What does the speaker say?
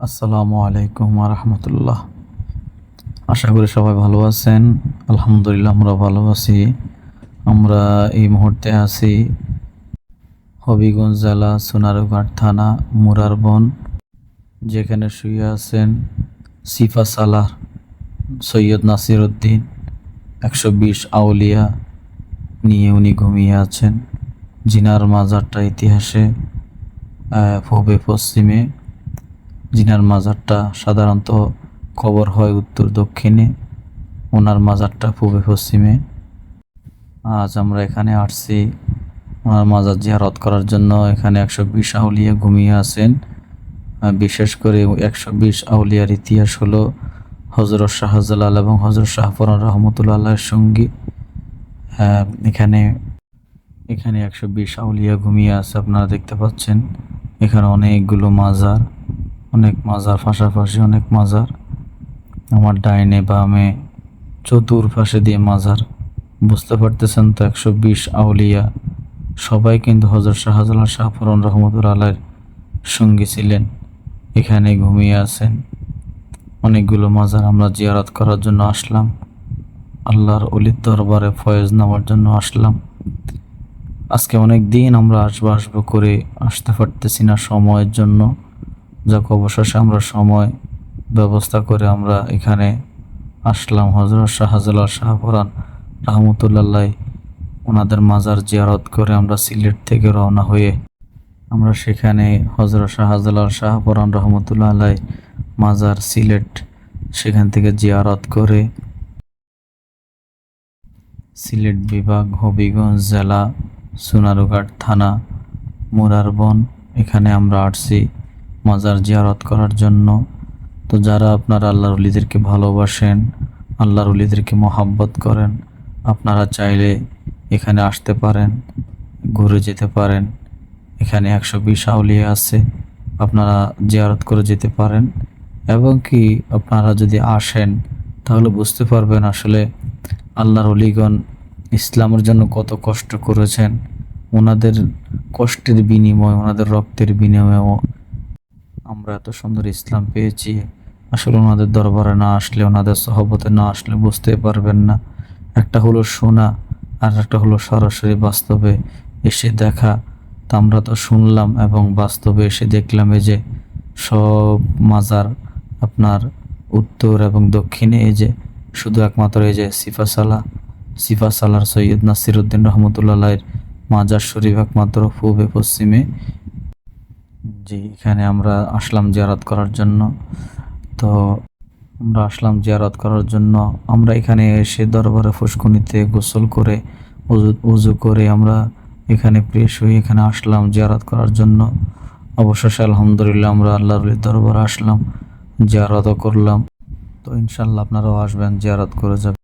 আসসালামু আলাইকুম রহমতুল্লাহ আশা করি সবাই ভালো আছেন। আলহামদুলিল্লাহ আমরা ভালো আছি। আমরা এই মুহূর্তে আছি হবিগঞ্জ জেলা সোনারুঘাট থানা মুরারবন যেখানে শুয়ে আছেন সিফা সালাহ সৈয়দ নাসির উদ্দিন একশো বিশ আউলিয়া নিয়ে উনি ঘুমিয়ে আছেন। জিনার মাজারটা ইতিহাসে পূবে পশ্চিমে জিনার মাজারটা সাধারণত কবর হয় উত্তর দক্ষিণে, ওনার মাজারটা পূবে পশ্চিমে। আজ আমরা এখানে আসছি ওনার মাজার জিয়ারত করার জন্য। এখানে একশো বিশ আউলিয়া ঘুমিয়ে আছেন। বিশেষ করে একশো বিশ আউলিয়ার ইতিহাস হলো হজরত শাহজালাল এবং হজরত শাহপুরান রহমতুল্লাহের সঙ্গী। এখানে এখানে একশো বিশ আউলিয়া ঘুমিয়ে আছে, আপনারা দেখতে পাচ্ছেন। এখানে অনেকগুলো মাজার। অনেক মাজার, পাশাপাশি অনেক মাজার। আমার ডাইনে, বামে, চতুর্পাশে দিয়ে মাজার। বুঝতে পারতেছেন তো, একশো বিশ আউলিয়া। সবাই কিন্তু হজরত শাহজালাল শাহপুরন রহমতুল আলাইয়ের সঙ্গী ছিলেন। এখানে ঘুমিয়ে আছেন। অনেকগুলো মাজার আমরা জিয়ারত করার জন্য আসলাম। আল্লাহর অলির দরবারে ফয়েজ নেওয়ার জন্য আসলাম। আজকে অনেক দিন আমরা আসব আসব করে আসতে পারতেছি না সময়ের জন্য। যাক, অবশেষে আমরা সময়, ব্যবস্থা করে আমরা এখানে আসলাম। হজরত শাহজালাল শাহপুরান রহমতুল্লাহ ওনাদের মাজার জিয়ারত করে আমরা সিলেট থেকে রওনা হয়ে আমরা সেখানে হজরত শাহজালাল শাহপুরান রহমতুল্লাহ আলাই মাজার সিলেট সেখান থেকে জিয়ারত করে সিলেট বিভাগ, হবিগঞ্জ জেলা, সোনারুঘাট থানা, মুরারবন, এখানে আমরা আসছি। মাজার জিয়ারত করার জন্য। তো যারা আপনারা আল্লাহর উলিদেরকে ভালোবাসেন, আল্লাহর উলিদেরকে মহাব্বত করেন, আপনারা চাইলে এখানে আসতে পারেন, ঘুরে যেতে পারেন। এখানে একশো বিশ আউলিয়া আছে, আপনারা জিয়ারত করে যেতে পারেন। এবং কি আপনারা যদি আসেন, তাহলে বুঝতে পারবেন আসলে আল্লাহর অলিগণ ইসলামের জন্য কত কষ্ট করেছেন। ওনাদের কষ্টের বিনিময়, ওনাদের রক্তের বিনিময়েও আমরা এত সুন্দর ইসলাম পেয়েছি। আসলে ওনাদের দরবারে না আসলে, ওনাদের সহবতে না আসলে বুঝতে পারবেন না। একটা হলো শোনা, আর একটা হলো সরাসরি বাস্তবে এসে দেখা। তা আমরা তো শুনলাম এবং বাস্তবে এসে দেখলাম এই যে সব মাজার আপনার উত্তর এবং দক্ষিণে এই যে শুধু একমাত্র এই যে সিফাসালা সিফাসালার সৈয়দ নাসিরুদ্দিন রহমতুল্লাহের মাজার শরীফ একমাত্র পূবে পশ্চিমে জি, এখানে আমরা আসলাম জিয়ারত করার জন্য। তো আমরা আসলাম জিয়ারত করার জন্য। আমরা এখানে এসে দরবারে ফুসকুনিতে গোসল করে উজু করে আমরা এখানে ফ্রেশ হয়ে এখানে আসলাম জিয়ারত করার জন্য। অবশেষে আলহামদুলিল্লাহ আমরা আল্লাহর দরবারে আসলাম, জিয়ারতও করলাম। তো ইনশাল্লাহ আপনারাও আসবেন, জিয়ারত করে যাবেন।